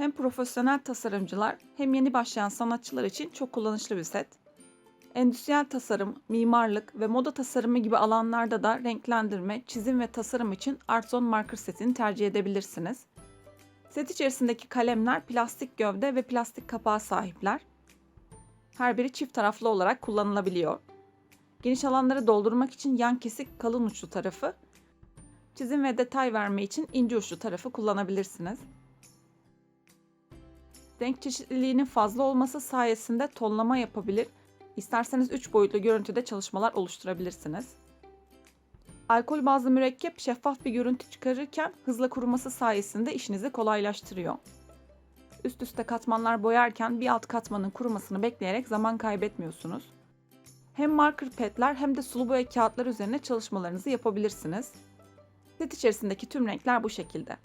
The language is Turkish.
Hem profesyonel tasarımcılar hem yeni başlayan sanatçılar için çok kullanışlı bir set. Endüstriyel tasarım, mimarlık ve moda tasarımı gibi alanlarda da renklendirme, çizim ve tasarım için Artzone Marker setini tercih edebilirsiniz. Set içerisindeki kalemler plastik gövde ve plastik kapağı sahipler. Her biri çift taraflı olarak kullanılabiliyor. Geniş alanları doldurmak için yan kesik kalın uçlu tarafı, çizim ve detay verme için ince uçlu tarafı kullanabilirsiniz. Renk çeşitliliğinin fazla olması sayesinde tonlama yapabilir, isterseniz 3 boyutlu görüntüde çalışmalar oluşturabilirsiniz. Alkol bazlı mürekkep şeffaf bir görüntü çıkarırken hızla kuruması sayesinde işinizi kolaylaştırıyor. Üst üste katmanlar boyarken bir alt katmanın kurumasını bekleyerek zaman kaybetmiyorsunuz. Hem marker petler hem de sulu boya kağıtlar üzerine çalışmalarınızı yapabilirsiniz. Set içerisindeki tüm renkler bu şekilde.